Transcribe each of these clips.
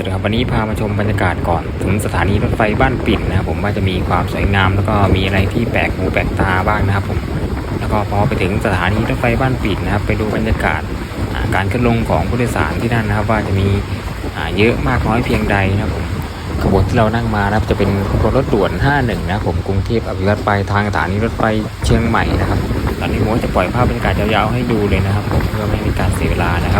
วัสดีครับวันนี้พามาชมบรรยากาศก่อนถึงสถานีรถไฟบ้านปิ่นนะครับผมว่าจะมีความสวยงามแล้วก็มีอะไรที่แปลกหูแปลกตาบ้างนะครับผมแล้วก็พอไปถึงสถานีรถไฟบ้านปิ่นนะครับ ไปดูบรรยากาศการขึ้นลงของผู้โดยสารที่นั่นนะครับ ว่าจะมีเยอะมากน้อยเพียงใดนะครับผมขบวนที่เรานั่งมานะครับจะเป็นขบวนรถด่วน 51 นะครับผมกรุงเทพอภิวัตไปทางสถานีรถไฟเชียงใหม่นะครับ ตอนนี้ผมจะปล่อยภาพบรรยากาศยาวๆให้ดูเลยนะครับผมเพื่อไม่ให้มีการเสียเวลานะครับ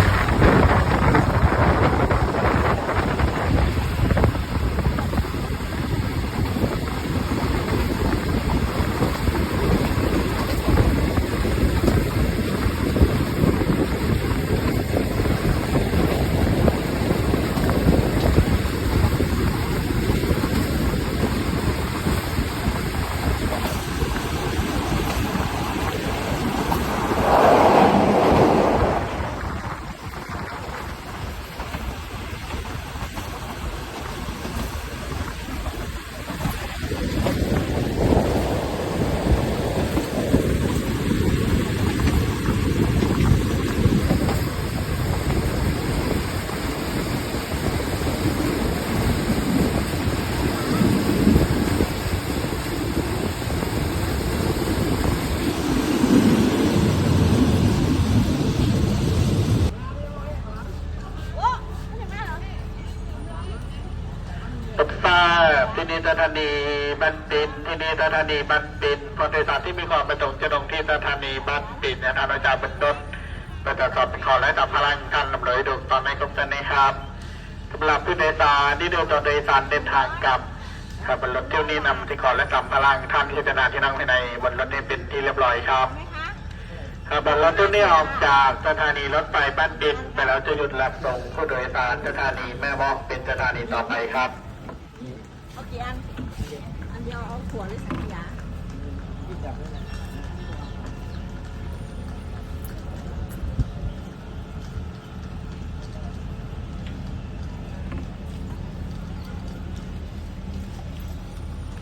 รับทราบที่นี่สถานีบันปินที่นี่สถานีบันปินผู้โดยสารที่มีความประสงค์จะลงที่สถานีบันปินเนี่ยทางเราจะบนรถประชาชนขอและดับพลังท่านลำเลยดูตอนในกรมจันะครับสำหรับผู้โดยสารที่เดินต่อโดยสารเดินทางกับครับบนรถเที่ยวนี้นำที่ขอและดับพลังท่านที่จะนาที่นั่งภายในบนรถนี้เป็นที่เรียบร้อยครับครับบนรถเที่ยวนี้ออกจากสถานีรถไฟบ้านดินไปแล้วจะหยุดรับส่งผู้โดยสารสถานีแม่วอกเป็นสถานีต่อไปครับ เอากี่อัน อันเดียวเอาถั่วหรือสังขยา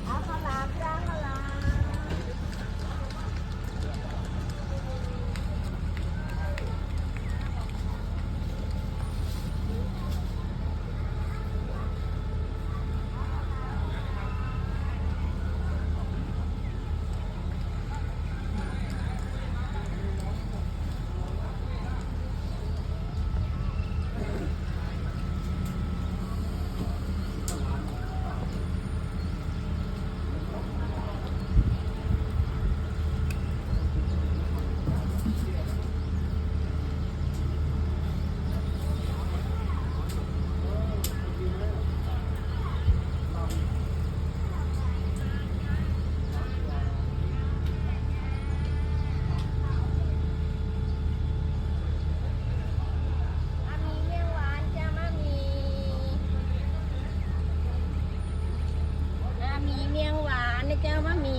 เอาข้าวหลามจ้าข้าวหลาม อามีเมี่ยงหวานจ้ามามี อามีเ